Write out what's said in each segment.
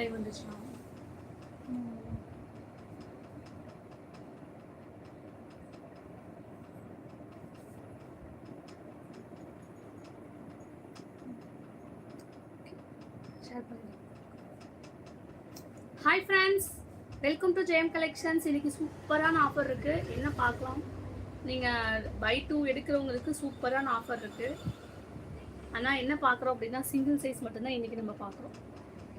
Live வந்துச்சுன்னா. Hi friends welcome to Jayam collections இன்னைக்கு சூப்பரான ஆஃபர் இருக்கு. என்ன பார்க்கலாம்? நீங்கள் பை டூ எடுக்கிறவங்களுக்கு சூப்பரான ஆஃபர் இருக்கு. ஆனால் என்ன பார்க்குறோம் அப்படின்னா சிங்கிள் சைஸ் மட்டும்தான் இன்னைக்கு நம்ம பார்க்குறோம்.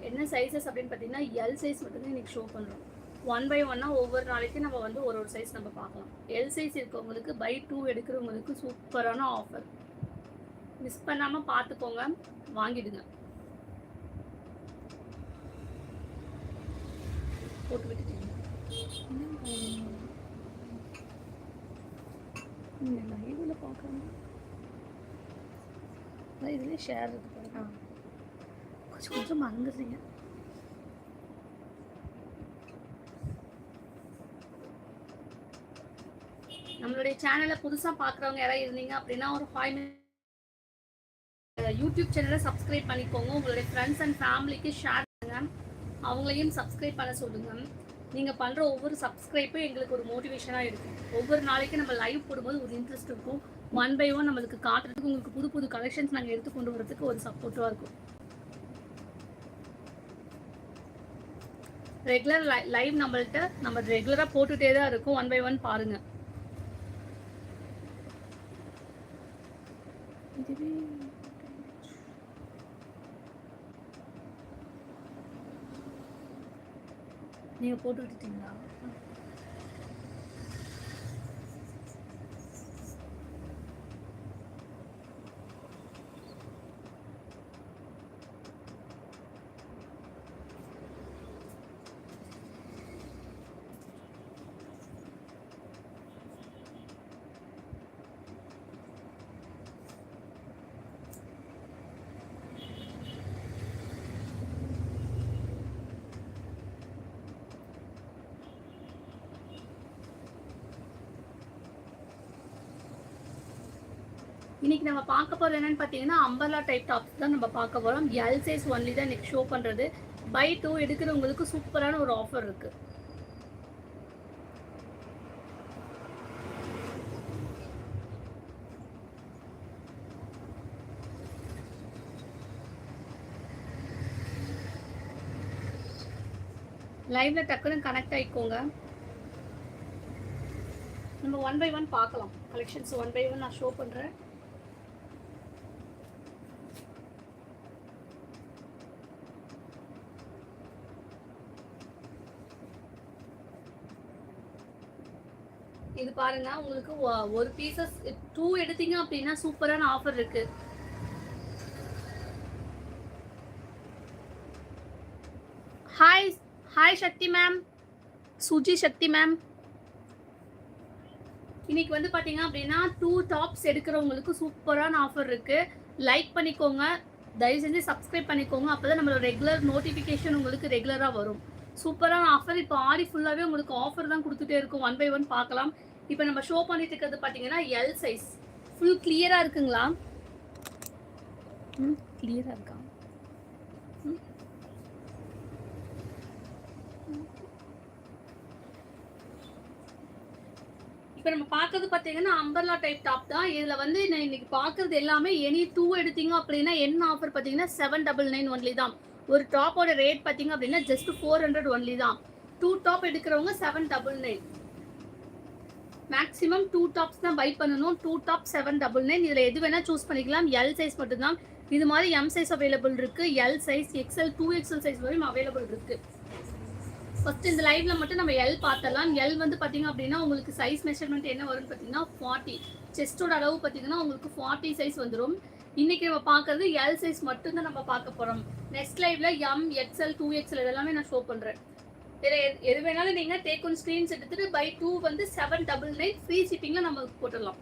என்ன சைஸஸ் அப்படின்னு பார்த்தீங்கன்னா எல் சைஸ் மட்டும்தான் இன்றைக்கி ஷோ பண்ணுறோம். ஒன் பை ஒன்னாக ஒவ்வொரு நாளைக்கும் நம்ம வந்து ஒரு ஒரு சைஸ் நம்ம பார்க்கலாம். எல் சைஸ் இருக்கவங்களுக்கு பை டூ எடுக்கிறவங்களுக்கு சூப்பரான ஆஃபர் மிஸ் பண்ணாமல் பார்த்துக்கோங்க வாங்கிடுங்க. போட்டு விட்டுட்டீங்க லைவில் பார்க்குறோம். இதுலேயே ஷேர் இருக்கு பாருங்க. கொஞ்சம் கொஞ்சம் மறந்துடுறீங்க. நம்மளுடைய சேனலை புதுசாக பார்க்குறவங்க யாராவது இருந்தீங்க அப்படின்னா ஒரு ஃபைவ் யூடியூப் சேனலை சப்ஸ்கிரைப் பண்ணிக்கோங்க. உங்களுடைய ஃப்ரெண்ட்ஸ் அண்ட் ஃபேமிலிக்கு ஷேர் பண்ணுங்க. அவங்களையும் சப்ஸ்கிரைப் பண்ண சொல்லுங்க. நீங்கள் பண்ணுற ஒவ்வொரு சப்ஸ்கிரைப்பும் எங்களுக்கு ஒரு மோட்டிவேஷனாக இருக்கும் ஒவ்வொரு நாளைக்கும் நம்ம லைவ் போடும்போது ஒரு இன்ட்ரெஸ்ட் இருக்கும். ஒன் பை ஒன் நம்மளுக்கு காட்டுறதுக்கு உங்களுக்கு புது புது கலெக்ஷன்ஸ் நாங்கள் எடுத்து கொண்டு வரதுக்கு ஒரு சப்போர்ட்டாக இருக்கும். ரெகுலர் லைவ் நம்மள்கிட்ட நம்ம ரெகுலராக போட்டுகிட்டே தான் இருக்கும். ஒன் பை ஒன் பாருங்க. நீங்கள் நீங்க போட்டு விட்டுட்டீங்களா இன்னைக்கு நம்ம பார்க்க போகிறது என்னன்னு பார்த்தீங்கன்னா அம்பர்லா டைப் டாப்ஸ் தான் நம்ம பார்க்க போகிறோம் எல் சைஸ் ஒன்லி தான் இன்னைக்கு ஷோ பண்ணுறது பை டூ எடுக்கிறவங்களுக்கு சூப்பரான ஒரு ஆஃபர் இருக்கு. லைவ்ல டக்குன்னு கனெக்ட் ஆயிக்கோங்க. நம்ம ஒன் பை ஒன் பார்க்கலாம். கலெக்ஷன்ஸ் ஒன் பை ஒன் நான் ஷோ பண்ணுறேன் இது பாருங்க உங்களுக்கு ஒரு பீசஸ் டூ எடுத்தீங்க அப்படின்னா சூப்பரான ஆஃபர் இருக்கு. Hi hi Shakti ma'am Suji Shakti ma'am இன்னைக்கு வந்து பாத்தீங்க அப்படின்னா டூ டாப்ஸ் எடுக்கிறவங்களுக்கு சூப்பரான ஆஃபர் இருக்கு. லைக் பண்ணிக்கோங்க தயவு செஞ்சு சப்ஸ்கிரைப் பண்ணிக்கோங்க. அப்பதான் நம்மளோட ரெகுலர் நோட்டிஃபிகேஷன் உங்களுக்கு ரெகுலரா வரும். சூப்பரான ஆஃபர் இப்போ ஆடி ஃபுல்லாவே உங்களுக்கு ஆஃபர் தான் கொடுத்துட்டே இருக்கும். ஒன் பை ஒன் பார்க்கலாம். இப்போ நம்ம ஷோ பண்ணிட்டு இருக்கிறது பாத்தீங்கன்னா எல் சைஸ் ஃபுல் கிளியரா இருக்குங்களா? ம் கிளியரா இருக்கா. இப்போ நம்ம பார்க்கறது பார்த்தீங்கன்னா அம்பர்லா டைப் டாப் தான். இதில் வந்து நான் இன்னைக்கு பார்க்கறது எல்லாமே எனி டூ எடுத்தீங்க அப்படின்னா என்ன ஆஃபர் பார்த்தீங்கன்னா செவன் டபுள் நைன் ஒன்லி தான். ஒரு டாப்போட ரேட் பார்த்தீங்க அப்படின்னா ஜஸ்ட் ஃபோர் ஹண்ட்ரட் ஒன்லி தான். டூ டாப் எடுக்கிறவங்க seven double nine maximum two tops தான் பை பண்ணணும். Two top seven double nine இதில் எது வேணால் சூஸ் பண்ணிக்கலாம். எல் சைஸ் மட்டும்தான். இது மாதிரி எம் சைஸ் அவைலபிள் இருக்குது L size XL two XL size வரையும் அவைலபிள் இருக்குது ஃபர்ஸ்ட் இந்த லைவ்ல மட்டும் நம்ம எல் பார்த்தலாம் எல் வந்து பார்த்தீங்க அப்படின்னா உங்களுக்கு சைஸ் மெஷர்மெண்ட் என்ன வரும்னு பார்த்தீங்கன்னா ஃபார்ட்டி செஸ்டோட அளவு பார்த்தீங்கன்னா உங்களுக்கு ஃபார்ட்டி சைஸ் வந்துடும் இன்னைக்கு நம்ம பார்க்கறது எல் சைஸ் மட்டும்தான் நம்ம பார்க்க போகிறோம் நெக்ஸ்ட் லைவ்ல எம் எக்ஸ்எல் டூ எக்ஸ்எல் இதெல்லாமே நான் ஷோ பண்ணுறேன் இதில் எது எது வேணாலும் நீங்க டேக் ஒன் ஸ்க்ரீன்ஸ் எடுத்துட்டு பை டூ வந்து செவன் டபுள் நைன் ஃப்ரீ ஷிப்பிங்ல நம்ம போட்டுடலாம்.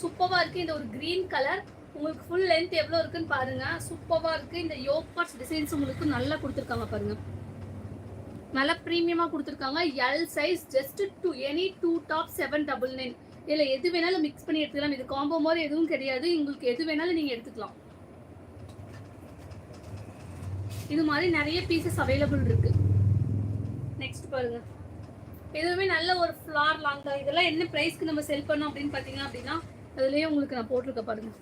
சூப்பரா இருக்கு. இந்த ஒரு கிரீன் கலர் உங்களுக்கு ஃபுல் லென்த் எவ்வளோ இருக்குன்னு பாருங்க. சூப்பரா இருக்கு. இந்த யோக் டிசைன்ஸ் உங்களுக்கு நல்லா கொடுத்துருக்காங்க பாருங்க. நல்லா ப்ரீமியமாக கொடுத்துருக்காங்க. L size just two any two top seven double nine இதில் எது வேணாலும் மிக்ஸ் பண்ணி எடுத்துக்கலாம். இது காம்போ மாதிரி எதுவும் கிடையாது. உங்களுக்கு எது வேணாலும் நீங்கள் எடுத்துக்கலாம். இது மாதிரி நிறைய பீசஸ் அவைலபிள் இருக்குது நெக்ஸ்ட் பாருங்க. இதுவுமே நல்ல ஒரு ஃப்ளார் லாங் தான் இதெல்லாம் என்ன ப்ரைஸ்க்கு நம்ம செல் பண்ணோம் அப்படின்னு பார்த்தீங்க அப்படின்னா அதுலேயே உங்களுக்கு நான் போட்டிருக்க பாருங்க.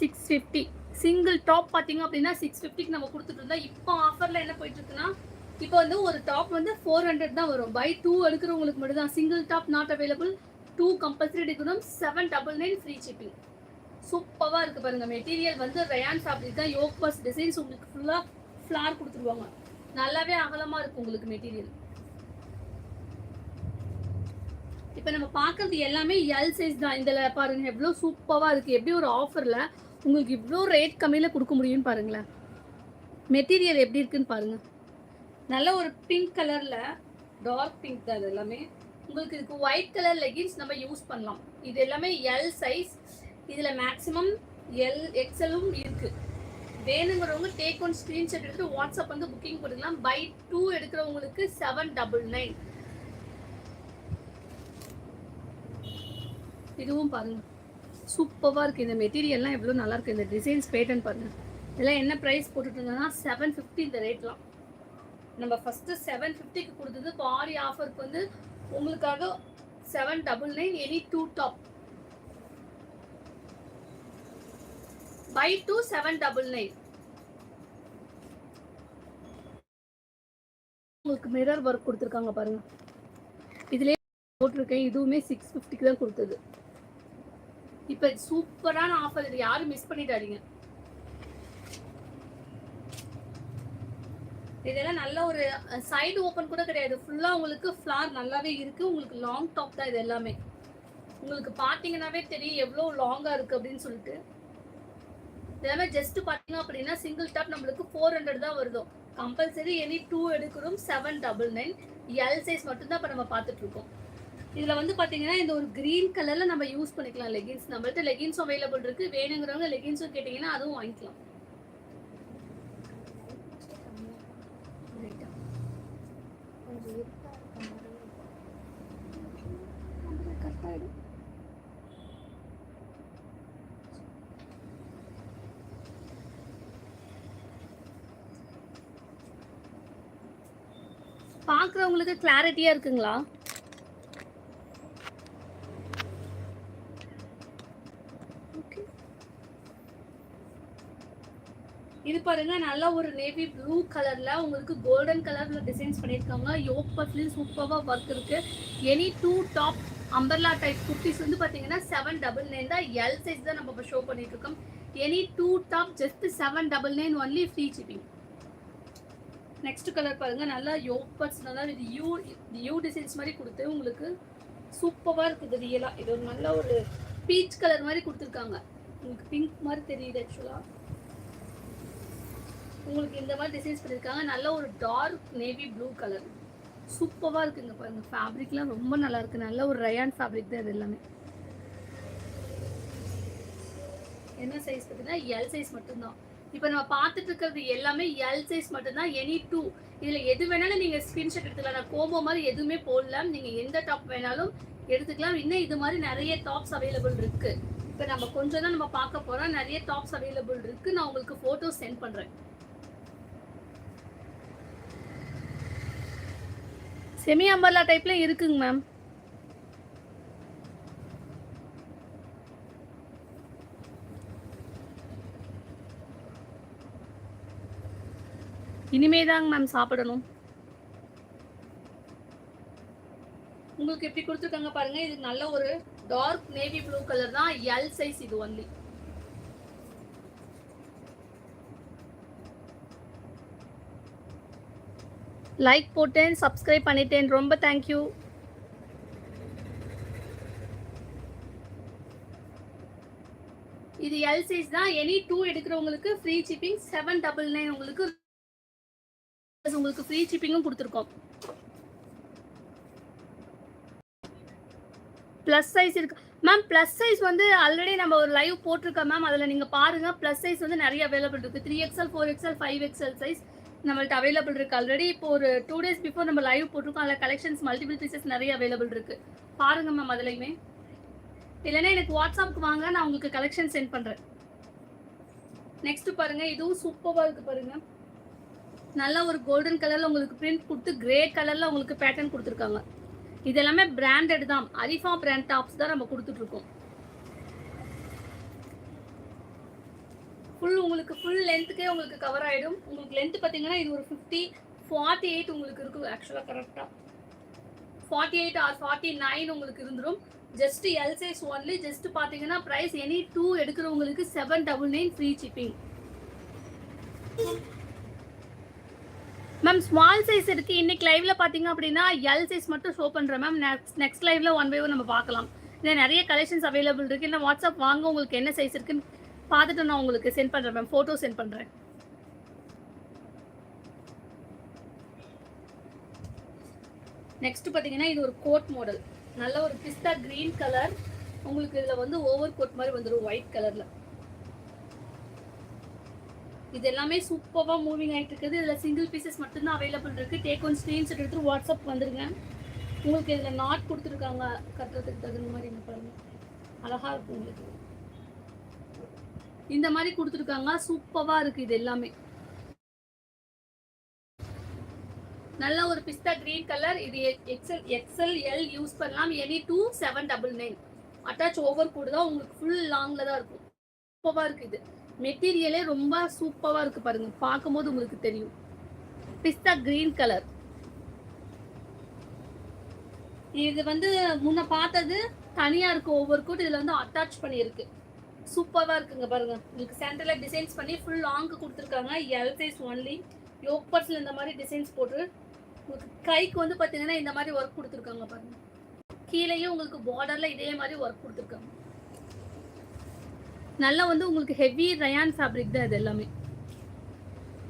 சிக்ஸ் ஃபிஃப்டி சிங்கிள் டாப் பார்த்தீங்க அப்படின்னா சிக்ஸ் ஃபிஃப்டிக்கு நம்ம கொடுத்துட்டு இருந்தோம் இப்போ ஆஃபரில் என்ன போயிட்டு இருக்குன்னா இப்போ வந்து ஒரு டாப் வந்து ஃபோர் ஹண்ட்ரட் தான் வரும். பை டூ எடுக்கிறவங்களுக்கு மட்டும் தான் single top not available two compulsory எடுக்கணும். Seven double nine free shipping சூப்பராக இருக்குது பாருங்கள் மெட்டீரியல் வந்து ரயான் ஃபேப்ரிக் தான். யோக் பஸ் டிசைன்ஸ் உங்களுக்கு ஃபுல்லாக ஃப்ளார் கொடுத்துருவாங்க. நல்லாவே அகலமாக இருக்கும் உங்களுக்கு மெட்டீரியல் இப்போ நம்ம பார்க்கறது எல்லாமே எல் சைஸ் தான். இதில் பாருங்க எவ்வளோ சூப்பராக இருக்குது எப்படி ஒரு ஆஃபரில் உங்களுக்கு இவ்வளோ ரேட் கம்மியில் கொடுக்க முடியும்னு பாருங்களேன். மெட்டீரியல் எப்படி இருக்குன்னு பாருங்க. நல்ல ஒரு பிங்க் கலரில் டார்க் பிங்க் தான் எல்லாமே. உங்களுக்கு இதுக்கு ஒயிட் கலர் லெகின்ஸ் நம்ம யூஸ் பண்ணலாம். இது எல்லாமே எல் சைஸ் இதில் மேக்ஸிமம் எல் எக்ஸலும் இருக்கு. வேணுங்கிறவங்க டேக் ஒன் ஸ்க்ரீன்ஷாட் எடுத்து வாட்ஸ்அப் வந்து புக்கிங் போட்டுக்கலாம். பை டூ எடுக்கிறவங்களுக்கு செவன் டபுள் நைன் இதுவும் பாருங்க. சூப்பராக இருக்குது இந்த மெட்டீரியல்லாம் எவ்வளோ நல்லா இருக்குது இந்த டிசைன்ஸ் பேட்டர்ன் பாருங்க. இதெல்லாம் என்ன ப்ரைஸ் போட்டுட்டு இருந்தோம்னா செவன் ஃபிஃப்டி இந்த ரேட்லாம் நம்ம ஃபஸ்ட்டு செவன் ஃபிஃப்டிக்கு கொடுத்தது பாரி ஆஃபருக்கு வந்து உங்களுக்காக seven double nine any two top buy two seven double nine உங்களுக்கு மிரர் ஒர்க் கொடுத்துருக்காங்க பாருங்க. இதுலேயே போட்டிருக்கேன். இதுவுமே சிக்ஸ் ஃபிஃப்டிக்கு தான் கொடுத்தது. இப்போ சூப்பரான ஆஃபர் இது. யாரும் மிஸ் பண்ணிடாதீங்க. இதெல்லாம் நல்ல ஒரு சைடு ஓப்பன் கூட கிடையாது. ஃபுல்லாக உங்களுக்கு ஃப்ளார் நல்லாவே இருக்குது உங்களுக்கு லாங் டாப் தான் இது எல்லாமே. உங்களுக்கு பார்த்தீங்கன்னாவே தெரியும் எவ்வளோ லாங்காக இருக்குது அப்படின்னு சொல்லிட்டு. எல்லாமே ஜஸ்ட் பார்த்தீங்க அப்படின்னா சிங்கிள் டாப் நம்மளுக்கு ஃபோர் ஹண்ட்ரட் தான் வருதோ. கம்பல்சரி எனி டூ எடுக்கிறோம் seven double nine L size மட்டும்தான் இப்போ நம்ம பார்த்துட்டு இருக்கோம் இதில் வந்து பார்த்தீங்கன்னா இந்த ஒரு க்ரீன் கலரில் நம்ம யூஸ் பண்ணிக்கலாம். லெகின்ஸ் நம்மள்ட்ட லெகின்ஸும் அவைலபிள் இருக்குது வேணுங்கிறவங்க லெகின்ஸும் கேட்டிங்கன்னா அதுவும் வாங்கிக்கலாம். உங்களுக்கு கிளாரிட்டியா இருக்குங்களா? இது பாருங்க நல்லா ஒரு நேவி ப்ளூ கலர்ல உங்களுக்கு கோல்டன் கலர்ல டிசைன்ஸ் பண்ணியிருக்காங்க. யோக் பஸ்லயும் சூப்பராக ஒர்க் இருக்கு. Any two top umbrella type kurtis வந்து பாத்தீங்கன்னா செவன் டபுள் நைன் தான். எல் சைஸ் தான் நம்ம இப்போ ஷோ பண்ணிட்டு இருக்கோம். Any two top just seven double nine only free shipping next colour பாருங்க. நல்லா யோக் நல்லா இது யூ யூ டிசைன்ஸ் மாதிரி கொடுத்து உங்களுக்கு சூப்பராக இருக்குது ரியலாக இது ஒரு நல்ல ஒரு பீச் கலர் மாதிரி கொடுத்துருக்காங்க. உங்களுக்கு பிங்க் மாதிரி தெரியுது ஆக்சுவலாக உங்களுக்கு இந்த மாதிரி டிசைன்ஸ் பண்ணியிருக்காங்க நல்ல ஒரு டார்க் நேவி ப்ளூ கலர் சூப்பராக இருக்குங்க பாருங்க. ஃபேப்ரிக்லாம் ரொம்ப நல்லா இருக்கு. நல்ல ஒரு ரயான் ஃபேப்ரிக் தான் இது எல்லாமே. என்ன சைஸ் பார்த்தீங்கன்னா எல் சைஸ் மட்டும்தான். இப்போ நம்ம பார்த்துட்டு இருக்கிறது எல்லாமே எல் சைஸ் மட்டும்தான். எனி டூ இதில் எது வேணாலும் நீங்கள் ஸ்க்ரீன்ஷாட் எடுத்துக்கலாம். நான் கோம்போ மாதிரி எதுவுமே போடலாம் நீங்கள் எந்த டாப் வேணாலும் எடுத்துக்கலாம். இன்னும் இது மாதிரி நிறைய டாப்ஸ் அவைலபிள் இருக்கு. இப்போ நம்ம கொஞ்சம் தான் நம்ம பார்க்க போகிறோம் நிறைய டாப்ஸ் அவைலபிள் இருக்கு. நான் உங்களுக்கு ஃபோட்டோ சென்ட் பண்ணுறேன் செமி அம்பர்லா டைப்பில் இருக்குங்க மேம் இனிமே தாங்க மேம் சாப்பிடணும். உங்களுக்கு எப்படி கொடுத்துருக்காங்க பாருங்க. இது நல்ல ஒரு டார்க் நேவி ப்ளூ கலர் தான். எல் சைஸ் இது ஒன்லி லைக் போட்டேன் சப்ஸ்கிரைப் பண்ணிட்டேன். ரொம்ப தேங்க்யூ இது எல் சைஸ் தான். Any two எடுக்கிறவங்களுக்கு free shipping seven double nine உங்களுக்கு ப்ளஸ் உங்களுக்கு ஃப்ரீ ஷிப்பிங்கும் கொடுத்துருக்கோம். ப்ளஸ் சைஸ் இருக்கு. மேம் ப்ளஸ் சைஸ் வந்து ஆல்ரெடி நம்ம ஒரு லைவ் போட்டிருக்கோம் மேம் அதில் நீங்கள் பாருங்கள் ப்ளஸ் சைஸ் வந்து நிறைய அவைலபிள் இருக்கு. Three XL four XL five XL size நம்மள்ட்ட அவைலபிள் இருக்கு ஆல்ரெடி இப்போ ஒரு டூ டேஸ் பிஃபோர் நம்ம லைவ் போட்டிருக்கோம் அதில் கலெக்ஷன்ஸ் மல்டிபிள் பீசஸ் நிறைய அவைலபிள் இருக்கு. பாருங்க மேம் அதுலையுமே. இல்லைன்னா எனக்கு வாட்ஸ்அப்புக்கு வாங்க நான் உங்களுக்கு கலெக்ஷன் சென்ட் பண்ணுறேன் நெக்ஸ்ட் பாருங்க இதுவும் சூப்பராக இருக்கு பாருங்க. நல்லா ஒரு கோல்டன் கலர்ல உங்களுக்கு பிரிண்ட் கொடுத்து கிரே கலர்ல உங்களுக்கு பேட்டர்ன் கொடுத்துருக்காங்க. இது எல்லாமே பிராண்டட் தான். அரிஃபா பிராண்ட் டாப்ஸ் தான் நம்ம கொடுத்துட்டு இருக்கோம் ஃபுல் உங்களுக்கு ஃபுல் லென்த்துக்கே உங்களுக்கு கவர் ஆகிடும் உங்களுக்கு லென்த் பார்த்தீங்கன்னா இது ஒரு ஃபிஃப்டி ஃபார்ட்டி எயிட் உங்களுக்கு இருக்கும் ஆக்சுவலாக கரெக்டாக forty eight or forty nine உங்களுக்கு இருந்துடும் just L size only just பார்த்தீங்கன்னா price any two எடுக்கிறவங்களுக்கு seven double nine free shipping ma'am small size இருக்கு. இன்னைக்கு லைவ்ல பாத்தீங்க அப்படின்னா எல் சைஸ் மட்டும் ஷோ பண்றேன் மேம் நெக்ஸ்ட் நெக்ஸ்ட் லைவ்ல ஒன் பை ஒன் நம்ம பார்க்கலாம். இல்லை நிறைய கலெக்ஷன்ஸ் அவைலபிள் இருக்கு. இல்லை வாட்ஸ்அப் வாங்க உங்களுக்கு என்ன சைஸ் இருக்குன்னு பார்த்துட்டு நான் உங்களுக்கு சென்ட் பண்றேன் மேம் ஃபோட்டோ சென்ட் பண்றேன். நெக்ஸ்ட் பார்த்தீங்கன்னா இது ஒரு கோட் மாடல் நல்ல ஒரு பிஸ்தா கிரீன் கலர் உங்களுக்கு இதில் வந்து ஓவர் கோட் மாதிரி வந்துடும் ஒயிட் கலரில் இது எல்லாமே சூப்பராக மூவிங் ஆகிட்டு இருக்குது இதில் சிங்கிள் பீசஸ் மட்டும்தான் அவைலபிள் இருக்குது டேக் ஒன் ஸ்க்ரீன்ஷாட் எடுத்து வாட்ஸ்அப் வந்துருங்க. உங்களுக்கு இதில் நாட் கொடுத்துருக்காங்க. கட்டுறதுக்கு தகுந்த மாதிரி என்ன பாருங்க. அழகாக இருக்கும் உங்களுக்கு. இந்த மாதிரி கொடுத்துருக்காங்க. சூப்பராக இருக்குது இது எல்லாமே. நல்ல ஒரு பிஸ்தா கிரீன் கலர் இது எக்ஸல் எக்ஸல் எல் யூஸ் பண்ணலாம். Any two seven double nine attach over கூட தான் உங்களுக்கு ஃபுல் லாங்கில் தான் இருக்கும். சூப்பராக இருக்குது இது. மெட்டீரியலே ரொம்ப சூப்பராக இருக்கு பாருங்க. பார்க்கும்போது உங்களுக்கு தெரியும். Pista green colour. இது வந்து முன்ன பார்த்தது தனியா இருக்கு ஒவ்வொரு கோட் இதுல வந்து அட்டாச் பண்ணியிருக்கு. சூப்பராக இருக்குங்க பாருங்க. உங்களுக்கு சென்டர்ல டிசைன்ஸ் பண்ணி ஃபுல் லாங்க்கு கொடுத்துருக்காங்க. எல் சைஸ் ஒன்லி யோப்பர்ஸ்ல இந்த மாதிரி டிசைன்ஸ் போட்டு உங்களுக்கு கைக்கு வந்து பார்த்தீங்கன்னா இந்த மாதிரி ஒர்க் கொடுத்துருக்காங்க பாருங்க. கீழேயும் உங்களுக்கு பார்டர்ல இதே மாதிரி ஒர்க் கொடுத்துருக்காங்க. நல்லா வந்து உங்களுக்கு ஹெவி ரயான் ஃபேப்ரிக் தான் இது எல்லாமே.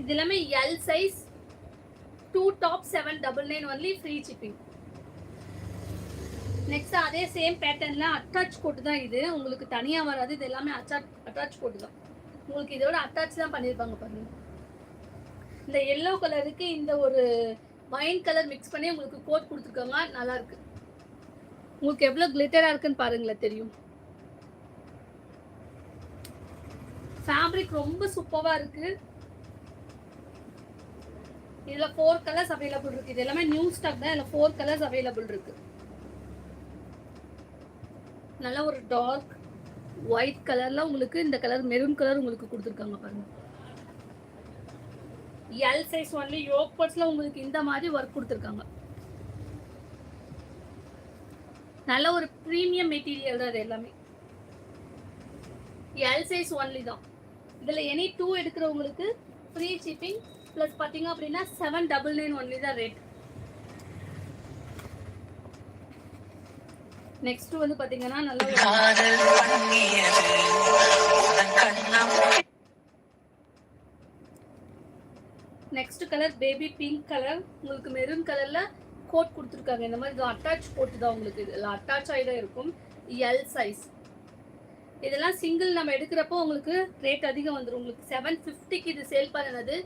இது எல்லாமே L size two top seven double nine only free shipping next அதே சேம் பேட்டர்ன்ல அட்டாச் கோட் தான் இது. உங்களுக்கு தனியா வராது. இது எல்லாமே அட்டாச் அட்டாச் கோட் தான். உங்களுக்கு இதோட அட்டாச் தான் பண்ணியிருப்பாங்க பாருங்க. இந்த எல்லோ கலருக்கு இந்த ஒரு வைன் கலர் மிக்ஸ் பண்ணி உங்களுக்கு கோட் கொடுத்துருக்காங்க. நல்லா இருக்கு. உங்களுக்கு எவ்வளோ கிளிட்டராக இருக்குன்னு பாருங்களேன் தெரியும். ஃபேப்ரிக் ரொம்ப சூப்பராக இருக்கு. இதுல ஃபோர் கலர்ஸ் அவைலபிள் இருக்கு. இது எல்லாமே நியூ ஸ்டாக் தான். இதுல ஃபோர் கலர்ஸ் அவைலபிள் இருக்கு. நல்ல ஒரு டார்க் ஒயிட் கலர்ல உங்களுக்கு இந்த கலர் மெரூன் கலர் உங்களுக்கு கொடுத்துருக்காங்க பாருங்க. எல் சைஸ் ஒன்லி யோக்பர்ட்ஸ்ல உங்களுக்கு இந்த மாதிரி ஒர்க் கொடுத்துருக்காங்க. நல்ல ஒரு ப்ரீமியம் மெட்டீரியல் தான் இது எல்லாமே. எல் சைஸ் ஒன்லி தான். இதில் எனி டூ எடுக்கிறவங்களுக்கு ஃப்ரீ ஷிப்பிங் ப்ளஸ் பார்த்தீங்க அப்படின்னா செவன் டபுள் நைன் ஒன்லி தான் ரேட் நெக்ஸ்ட் வந்து பார்த்தீங்கன்னா நல்ல next colour baby pink colour உங்களுக்கு மெரூன் கலர்ல கோட் கொடுத்துருக்காங்க. இந்த மாதிரி அட்டாச் கோட் தான் உங்களுக்கு. இதில் அட்டாச் ஆகி தான் இருக்கும். எல் சைஸ் இதெல்லாம் சிங்கிள் நம்ம எடுக்கிறப்போ உங்களுக்கு ரேட் அதிகம் வந்துடும் உங்களுக்கு செவன் ஃபிஃப்டிக்கு இது சேல் பண்ணினது.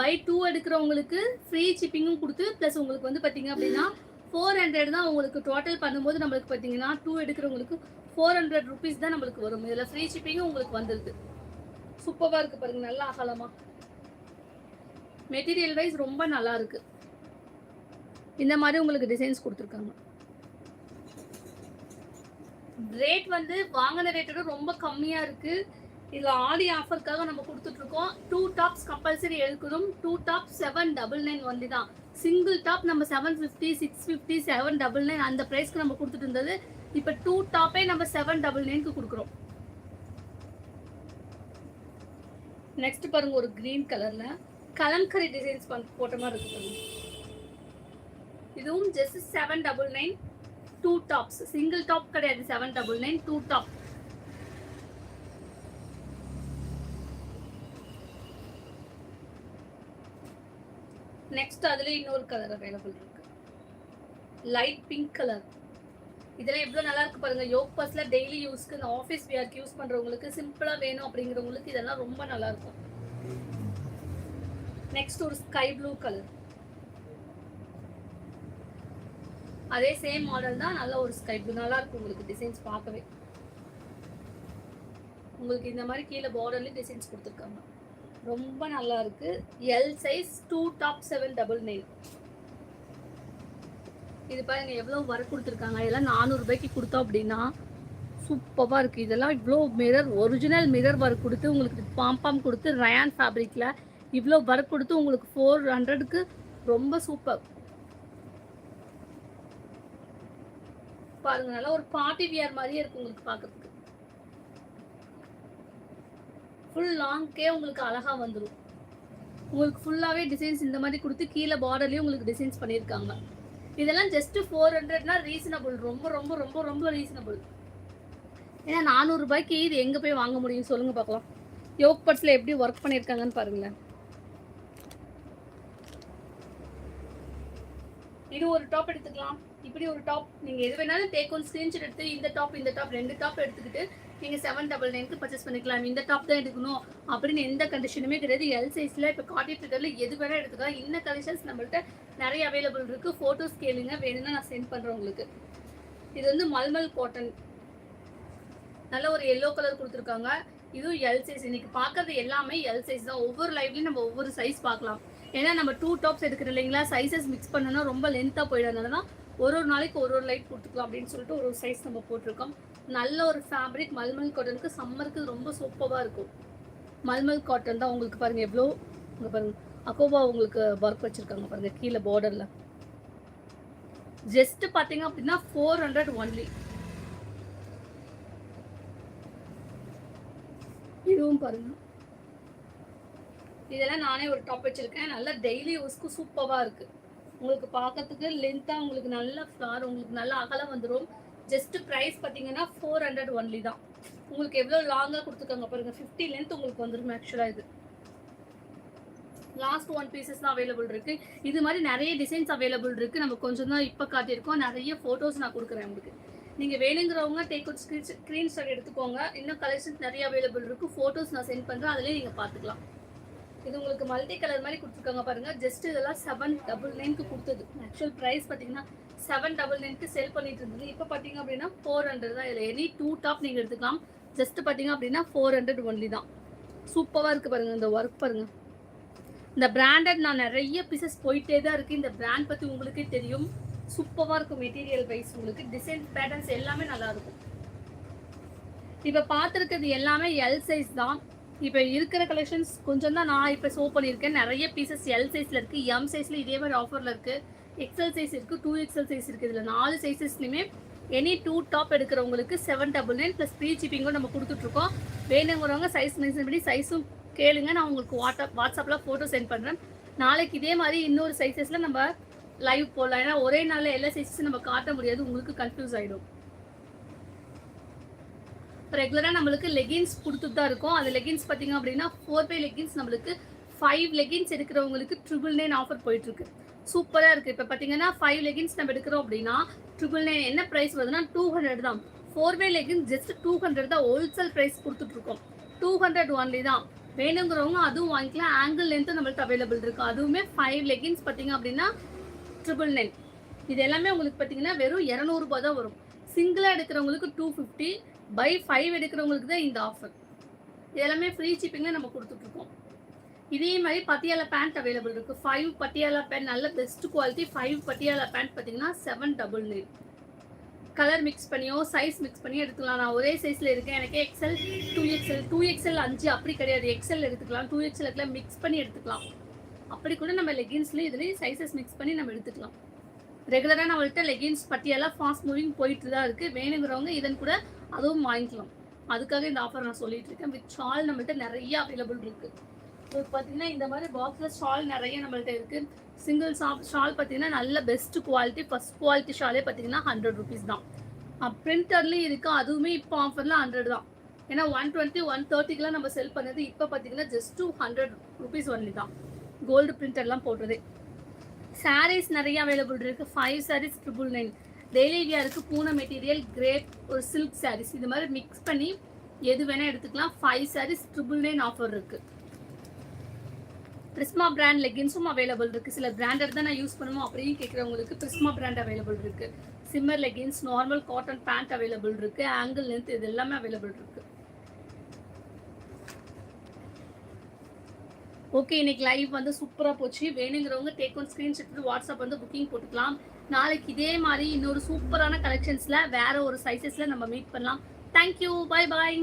பை டூ எடுக்கிறவங்களுக்கு ஃப்ரீ ஷிப்பிங்கும் கொடுத்து ப்ளஸ் உங்களுக்கு வந்து பார்த்தீங்க அப்படின்னா ஃபோர் ஹண்ட்ரட் தான் உங்களுக்கு டோட்டல் பண்ணும்போது நம்மளுக்கு பார்த்தீங்கன்னா டூ எடுக்கிறவங்களுக்கு ஃபோர் ஹண்ட்ரட் ருபீஸ் தான் நம்மளுக்கு வரும். இதில் ஃப்ரீ ஷிப்பிங்கும் உங்களுக்கு வந்துருது சூப்பராக இருக்கு பாருங்க நல்லா அகலமாக மெட்டீரியல் வைஸ் ரொம்ப நல்லா இருக்கு. இந்த மாதிரி உங்களுக்கு டிசைன்ஸ் கொடுத்துருக்காங்க. ரேட் வந்து வாங்கின ரேட்டோட ரொம்ப கம்மியா இருக்கு. இதுல ஆடி ஆஃபருக்காக நம்ம கொடுத்துட்டு இருக்கோம் டூ டாப்ஸ் கம்பல்சரி எடுக்கணும் two top seven double nine only தான். சிங்கிள் டாப் நம்ம seven fifty six fifty seven double nine அந்த ப்ரைஸ்க்கு நம்ம கொடுத்துட்டு இருந்தது. இப்போ டூ டாப்பே நம்ம செவன் டபுள் நைனுக்கு கொடுக்குறோம். நெக்ஸ்ட் பாருங்க ஒரு கிரீன் கலர்ல கலம்கரி டிசைன்ஸ் போட்ட மாதிரி இருக்கு இதுவும் just seven double nine two tops single top கிடையாது. Seven double nine two top next அதுல இன்னொரு கலர் அவைலபிள் இருக்கு. லைட் பிங்க் கலர் இதெல்லாம் எவ்வளவு நல்லா இருக்கு பாருங்க. யோக் பஸ்ல டெய்லி யூஸ்க்கு இந்த ஆஃபீஸ் வியர்க்கு யூஸ் பண்றவங்களுக்கு சிம்பிளா வேணும் அப்படிங்கிறவங்களுக்கு இதெல்லாம் ரொம்ப நல்லா இருக்கும். நெக்ஸ்ட் ஒரு ஸ்கை ப்ளூ கலர் அதே சேம் மாடல் தான் நல்ல ஒரு ஸ்கை ப்ளூ நல்லா இருக்கும் உங்களுக்கு டிசைன்ஸ் பார்க்கவே. உங்களுக்கு இந்த மாதிரி கீழே பார்டர்லேயும் டிசைன்ஸ் கொடுத்துருக்காங்க. ரொம்ப நல்லா இருக்கு. L size two top seven double nine இது பாருங்க எவ்வளோ வர கொடுத்துருக்காங்க. இதெல்லாம் நானூறு ரூபாய்க்கு கொடுத்தோம் அப்படின்னா சூப்பராக இருக்குது இதெல்லாம் இவ்வளோ மிரர் ஒரிஜினல் மிரர் ஒர்க் கொடுத்து உங்களுக்கு பாம்பாம் கொடுத்து ரயான் ஃபேப்ரிக்கில் இவ்வளோ ஒர்க் கொடுத்து உங்களுக்கு ஃபோர் ஹண்ட்ரடுக்கு ரொம்ப சூப்பர் பாருங்க நல்லா ஒரு பார்ட்டி வியர் மாதிரியே இருக்கு உங்களுக்கு பார்க்கறதுக்கு ஃபுல் லாங்க்கே உங்களுக்கு அழகா வந்துடும் உங்களுக்கு ஃபுல்லாகவே டிசைன்ஸ் இந்த மாதிரி கொடுத்து கீழே பார்டர்லேயும் உங்களுக்கு டிசைன்ஸ் பண்ணியிருக்காங்க. இதெல்லாம் ஜஸ்ட் ஃபோர் ஹண்ட்ரட்னா ரீசனபிள் ரொம்ப ரொம்ப ரொம்ப ரொம்ப ரீசனபிள் ஏன்னா நானூறு ரூபாய்க்கு இது எங்கே போய் வாங்க முடியும்? சொல்லுங்க பார்க்கலாம். யோக் பட்ஸில் எப்படி ஒர்க் பண்ணியிருக்காங்கன்னு பாருங்களேன். இது ஒரு டாப் எடுத்துக்கலாம். இப்படி ஒரு டாப் நீங்கள் எது வேணாலும் டேக் ஒன் ஸ்க்ரீன்ஷாட் எடுத்து இந்த டாப் இந்த டாப் ரெண்டு டாப் எடுத்துக்கிட்டு நீங்கள் செவன் டபுள் நைனுக்கு பர்ச்சேஸ் பண்ணிக்கலாம். இந்த டாப் தான் எடுக்கணும். அப்படின்னு எந்த கண்டிஷனுமே கிடையாது. எல் சைஸில் இப்போ காட்டிட்டு இருக்கிறதுல எது வேணால் எடுத்துக்கலாம். இந்த கலெக்ஷன்ஸ் நம்மள்ட்ட நிறைய அவைலபிள் இருக்குது ஃபோட்டோஸ் கேளுங்க. வேணும்னா நான் சென்ட் பண்ணுறேன் உங்களுக்கு. இது வந்து மல்மல் காட்டன் நல்ல ஒரு எல்லோ கலர் கொடுத்துருக்காங்க. இதுவும் எல் சைஸ் இன்னைக்கு பார்க்கறது எல்லாமே எல் சைஸ் தான். ஒவ்வொரு லைவ்லையும் நம்ம ஒவ்வொரு சைஸ் பார்க்கலாம். ஏன்னா நம்ம டூ டாப்ஸ் எடுக்கிறோம் இல்லைங்களா? சைஸஸ் மிக்ஸ் பண்ணணும் ரொம்ப லென்த்தாக போயிடுறதுனால தான் ஒரு ஒரு நாளைக்கு ஒரு ஒரு லைட் கொடுத்துக்கலாம் அப்படின்னு சொல்லிட்டு ஒரு சைஸ் நம்ம போட்டிருக்கோம். நல்ல ஒரு ஃபேப்ரிக் மல்மல் காட்டனுக்கு சம்மருக்கு ரொம்ப சூப்பராக இருக்கும். மல்மல் காட்டன் தான் உங்களுக்கு பாருங்கள் எவ்வளோ இங்கே பாருங்க. அக்கோபா உங்களுக்கு ஒர்க் வச்சுருக்காங்க பாருங்கள் கீழே பார்டரில் ஜஸ்ட் பார்த்தீங்க அப்படின்னா ஃபோர் ஹண்ட்ரட் ஒன்லி இதுவும் பாருங்க. இதெல்லாம் நானே ஒரு டாப் வச்சிருக்கேன். நல்லா டெய்லி யூஸ்க்கு சூப்பராக இருக்குது உங்களுக்கு பார்க்கறதுக்கு லென்த்தாக உங்களுக்கு நல்ல ஃப்ளார் உங்களுக்கு நல்ல அகலம் வந்துடும் ஜஸ்ட் ப்ரைஸ் பார்த்தீங்கன்னா ஃபோர் ஹண்ட்ரட் ஒன்லி தான். உங்களுக்கு எவ்வளோ லாங்காக கொடுத்துருக்காங்க பாருங்க. ஃபிஃப்டி லென்த் உங்களுக்கு வந்துடும் ஆக்சுவலாக இது. லாஸ்ட் ஒன் பீசஸ் தான் அவைலபிள் இருக்கு. இது மாதிரி நிறைய டிசைன்ஸ் அவைலபிள் இருக்கு. நம்ம கொஞ்சம் தான் இப்போ காட்டியிருக்கோம். நிறைய ஃபோட்டோஸ் நான் கொடுக்குறேன் உங்களுக்கு. நீங்க வேணுங்கிறவங்க டேக் அவுட் ஸ்க்ரீன் ஸ்க்ரீன்ஷாட் எடுத்துக்கோங்க. இன்னும் கலெக்ஷன்ஸ் நிறைய அவைலபிள் இருக்கு. ஃபோட்டோஸ் நான் சென்ட் பண்றேன். அதிலே நீங்க பார்த்துக்கலாம் இது உங்களுக்கு மல்டி கலர் மாதிரி கொடுத்துருக்காங்க பாருங்க. ஜஸ்ட் இதெல்லாம் செவன் டபுள் நைனுக்கு கொடுத்தது. ஆக்சுவல் ப்ரைஸ் பார்த்தீங்கன்னா செவன் டபுள் நைனுக்கு செல் பண்ணிட்டு இருந்தது. இப்போ பார்த்தீங்க அப்படின்னா ஃபோர் ஹண்ட்ரட் தான். இதில் எனி டூ டாப் நீங்கள் எடுத்துக்கலாம். ஜஸ்ட் பார்த்தீங்க அப்படின்னா ஃபோர் ஹண்ட்ரட் ஒன்லி தான். சூப்பராக இருக்குது பாருங்கள் இந்த ஒர்க் பாருங்கள் இந்த பிராண்டட் நான் நிறைய பீசஸ் போயிட்டே தான் இருக்குது இந்த பிராண்ட் பற்றி உங்களுக்கே தெரியும். சூப்பராக இருக்கும் மெட்டீரியல் வைஸ் உங்களுக்கு. டிசைன் பேட்டர்ன்ஸ் எல்லாமே நல்லாயிருக்கும் இப்போ பார்த்துருக்கிறது எல்லாமே எல் சைஸ் தான். இப்போ இருக்கிற கலெக்ஷன்ஸ் கொஞ்சம் தான் நான் இப்போ ஷோ பண்ணியிருக்கேன். நிறைய பீசஸ் எல் சைஸில் இருக்குது எம் சைஸில் இதே மாதிரி ஆஃபரில் இருக்குது எக்ஸல் சைஸ் இருக்குது டூ எக்ஸல் சைஸ் இருக்குது இதில் நாலு சைஸஸ்லையுமே any two top எடுக்கிறவங்களுக்கு seven double nine plus free ஷிப்பிங்கும் நம்ம கொடுத்துட்ருக்கோம் வேணுங்கிறவங்க சைஸ் மென்ஷன் பண்ணி சைஸும் கேளுங்க. நான் உங்களுக்கு வாட்ஸ்அப் வாட்ஸ்அப்பில் ஃபோட்டோ சென்ட் பண்ணுறேன் நாளைக்கு இதே மாதிரி இன்னொரு சைஸஸில் நம்ம லைவ் போடலாம். ஏன்னா ஒரே நாளில் எல்லா சைஸஸும் நம்ம காட்ட முடியாது. உங்களுக்கு கன்ஃபியூஸ் ஆகிடும் ரெகுலராக நம்மளுக்கு லெகின்ஸ் கொடுத்துட்டு தான் இருக்கும். அந்த லெகின்ஸ் பார்த்தீங்க அப்படின்னா ஃபோர் பை லெகின்ஸ் நம்மளுக்கு ஃபைவ் லெகின்ஸ் எடுக்கிறவங்களுக்கு ட்ரிபிள் நைன் ஆஃபர் போயிட்டுருக்கு. சூப்பராக இருக்குது இப்போ பார்த்தீங்கன்னா ஃபைவ் லெகின்ஸ் நம்ம எடுக்கிறோம் அப்படின்னா ட்ரிபிள் நைன் என்ன ப்ரைஸ் வருதுன்னா டூ ஹண்ட்ரட் தான். Four by leggings just two hundred தான் ஹோல்சேல் ப்ரைஸ் கொடுத்துட்ருக்கோம் டூ ஹண்ட்ரட் ஒன்லி தான். வேணுங்கிறவங்க அதுவும் வாங்கிக்கலாம். ஆங்கிள் லென்த்தும் நம்மள்ட்ட அவைலபிள் இருக்குது அதுவுமே ஃபைவ் லெகின்ஸ் பார்த்தீங்க அப்படின்னா ட்ரிபிள் நைன் இது எல்லாமே உங்களுக்கு பார்த்தீங்கன்னா வெறும் இரநூறுபா தான் வரும். சிங்கிளாக எடுக்கிறவங்களுக்கு டூ ஃபிஃப்டி பை ஃபைவ் எடுக்கிறவங்களுக்கு தான் இந்த ஆஃபர் இது எல்லாமே ஃப்ரீ ஷிப்பிங்கில் நம்ம கொடுத்துட்ருக்கோம். இதே மாதிரி பட்டியாலா பேண்ட் அவைலபிள் இருக்குது ஃபைவ் பட்டியாலா பேண்ட் நல்ல best quality five Patiala pant பார்த்தீங்கன்னா seven double nine colour mix பண்ணியோ சைஸ் மிக்ஸ் பண்ணியோ எடுத்துக்கலாம். நான் ஒரே சைஸில் இருக்கேன். எனக்கு XL two XL two XL அஞ்சு அப்படி கிடையாது. எக்ஸல் எடுத்துக்கலாம். டூ எக்ஸல் மிக்ஸ் பண்ணி எடுத்துக்கலாம். அப்படி கூட நம்ம லெகின்ஸ்லேயும் இதுலேயும் சைஸஸ் மிக்ஸ் பண்ணி நம்ம எடுத்துக்கலாம். ரெகுலராக நம்மள்கிட்ட லெகின்ஸ் பட்டியெல்லாம் ஃபாஸ்ட் மூவிங் போயிட்டு தான் இருக்குது வேணுங்கிறவங்க இதன் கூட அதுவும் வாங்கிக்கலாம். அதுக்காக இந்த ஆஃபர் நான் சொல்லிட்டு இருக்கேன் வித் ஷால் நம்மள்ட்ட நிறைய அவைலபிள் இருக்குது இப்போ பார்த்தீங்கன்னா இந்த மாதிரி பாக்ஸில் ஷால் நிறைய நம்மள்ட்ட இருக்குது சிங்கிள் ஷாப் ஷால் பார்த்தீங்கன்னா நல்ல பெஸ்ட் குவாலிட்டி ஃபஸ்ட் குவாலிட்டி ஷாலே பார்த்தீங்கன்னா ஹண்ட்ரட் ருபீஸ் தான். பிரிண்டர்லேயும் இருக்குது அதுவுமே இப்போ ஆஃபரில் ஹண்ட்ரட் தான். ஏன்னா ஒன் டுவெண்ட்டி ஒன் தேர்ட்டிக்கெலாம் நம்ம செல் பண்ணது இப்போ பார்த்தீங்கன்னா just two hundred rupees only தான். கோல்டு பிரிண்டர்லாம் போடுறதே. சாரீஸ் நிறைய அவைலபிள் இருக்கு. Five sarees triple nine daily வியருக்கு பூனை மெட்டீரியல் கிரேப் ஒரு சில்க் சாரீஸ் இது மாதிரி மிக்ஸ் பண்ணி எது வேணா எடுத்துக்கலாம். Five sarees triple nine offer இருக்கு. பிரிஸ்மா பிராண்ட் லெகின்ஸும் அவைலபிள் இருக்கு. சில பிராண்டட் தான் நான் யூஸ் பண்ணுவோம். அப்படின்னு கேட்குறவங்களுக்கு பிரிஸ்மா பிராண்ட் அவைலபிள் இருக்கு. Shimmer leggings normal cotton pant available இருக்கு. ஆங்கிள் லென்த் இது எல்லாமே அவைலபிள் இருக்கு. ஓகே இன்னைக்கு லைவ் வந்து சூப்பராக போச்சு. வேணுங்கிறவங்க டேக் ஒன் ஸ்க்ரீன்ஷாட் வாட்ஸ்அப் வந்து புக்கிங் போட்டுக்கலாம். நாளைக்கு இதே மாதிரி இன்னொரு சூப்பரான கலெக்ஷன்ஸில் வேற ஒரு சைஸஸில் நம்ம மீட் பண்ணலாம். தேங்க்யூ பாய் பாய்